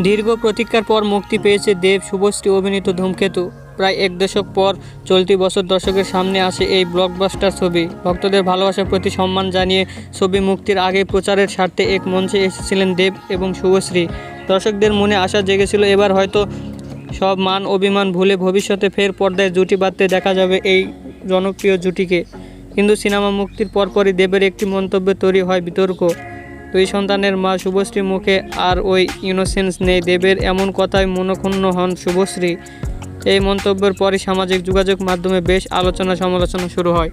দীর্ঘ প্রতীক্ষার পর মুক্তি পেয়েছে দেব শুভশ্রী অভিনীত ধূমকেতু। প্রায় এক দশক পর চলতি বছর দর্শকের সামনে আসে এই ব্লকবাস্টার ছবি। ভক্তদের ভালোবাসার প্রতি সম্মান জানিয়ে ছবি মুক্তির আগে প্রচারের স্বার্থে এক মঞ্চে এসেছিলেন দেব এবং শুভশ্রী। দর্শকদের মনে আশা জেগেছিল এবার হয়তো সব মান অভিমান ভুলে ভবিষ্যতে ফের পর্দায় জুটি বাঁধতে দেখা যাবে এই জনপ্রিয় জুটিকে। কিন্তু সিনেমা মুক্তির পরপরই দেবের একটি মন্তব্যে তৈরি হয় বিতর্ক। দুই সন্তানের মা শুভশ্রী মুখে আর ওই ইনোসেন্স নেই। দেবের এমন কথায় মনক্ষুণ্ণ হন শুভশ্রী। এই মন্তব্যের পরই সামাজিক যোগাযোগ মাধ্যমে বেশ আলোচনা সমালোচনা শুরু হয়।